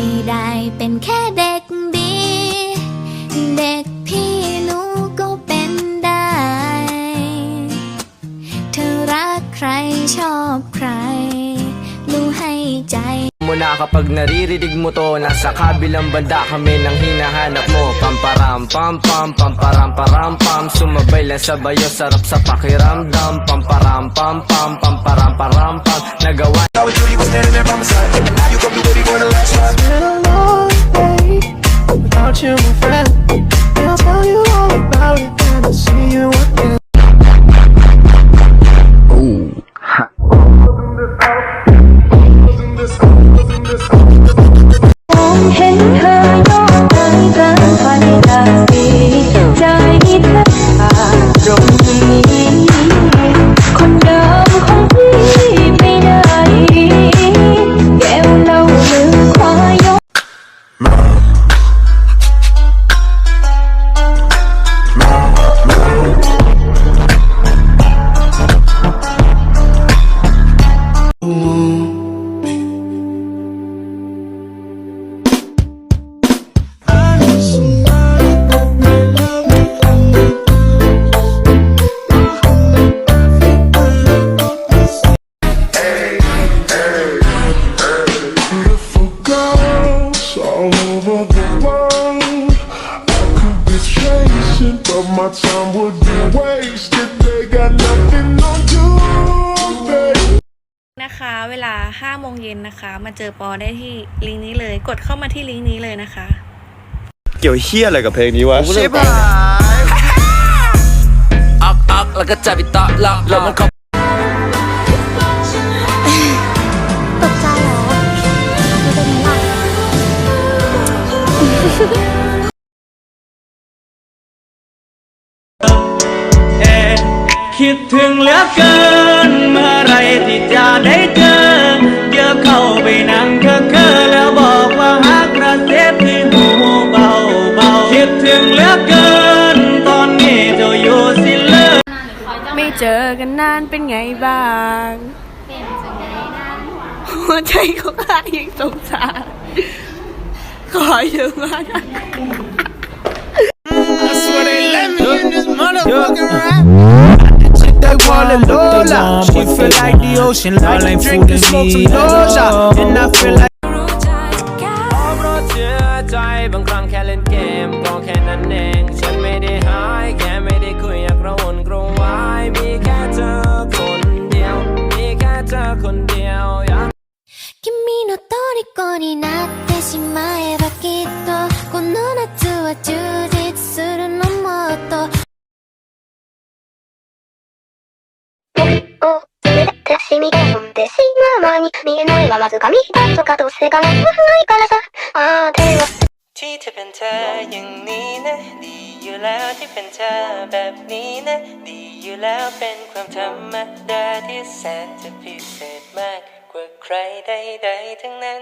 ไม่ได้เป็นแค่เด็กดี เด็กพี่หนูก็เป็นได้ เธอรักใครชอบใครหนูให้ใจ Kapag naririnig mo to Nasa kabilang banda kami nang hinahanap mo Pamparam pam pam pamparam param pam Sumabay lang sa bayo sarap sa pakiramdam Pamparam pam pam pamparam param pam Nagawa I was you, you was standing there by my side. Now you gon' be waiting for the last ride. been a long day without you, my friend. เวลา5โมงเย็นนะคะ มาเจอปอได้ที่ลิงก์นี้เลย กดเข้ามาที่ลิงก์นี้เลยนะคะ เกี่ยวเฮี้ยอะไรกับเพลงนี้วะชิบหายอักอักแล้วก็จับอีตาลักแล้วมันเข้าตกใจเหรอไม่เป็นไร คิดถึงเหลือเกิน เมื่อไรที่จะได้เจอเดี๋ยวเข้าไปนั่งเคอะเคอแล้วบอกว่าฮักกระเซ็บที่หูเบาเบาคิดถึงเหลือเกิน ตอนนี้เจ้าอยู่สิเลิกไม่เจอกันนานเป็นไงบ้างหัวใจของข้ายังสงสารขอเยอะมาก They wanna Lola. She feel like the ocean, like I'm drinking smoke some Doja. And I feel like に見えないはわずか見たとかどうせがないからさああでは ที่เธอเป็นเธออย่างนี้นะ ดีอยู่แล้วที่เป็นเธอแบบนี้นะ ดีอยู่แล้วเป็นความธรรมดาที่แสนจะพิเศษมาก กว่าใครใดๆทั้งนั้น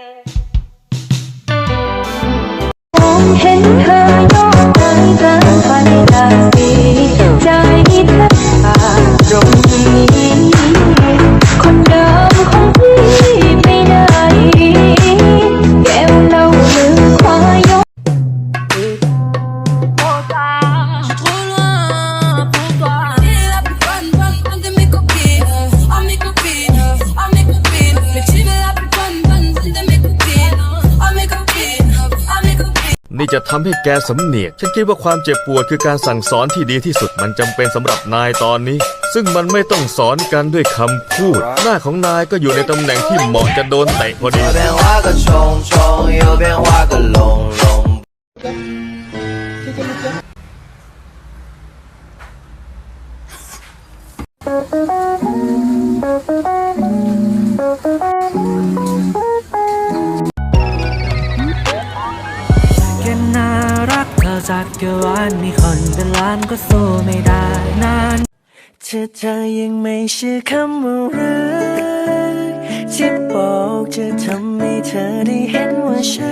นี่จะทำให้แกสำเนียก ฉันคิดว่าความเจ็บปวดคือการสั่งสอนที่ดีที่สุดมันจำเป็นสำหรับนายตอนนี้ ซึ่งมันไม่ต้องสอนกันด้วยคำพูด หน้าของนายก็อยู่ในตำแหน่งที่เหมาะจะโดนเตะพอดี右边 กรวานมีคนเป็นล้านก็สู้ไม่ได้นานเธอเธอยังไม่เชื่อคำว่ารักที่บอกจะทำให้เธอได้เห็นว่าฉัน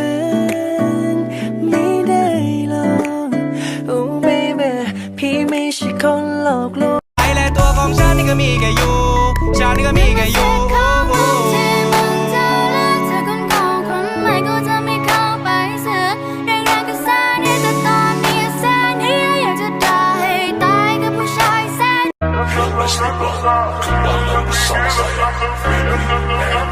Come on. While I'm the sunset, and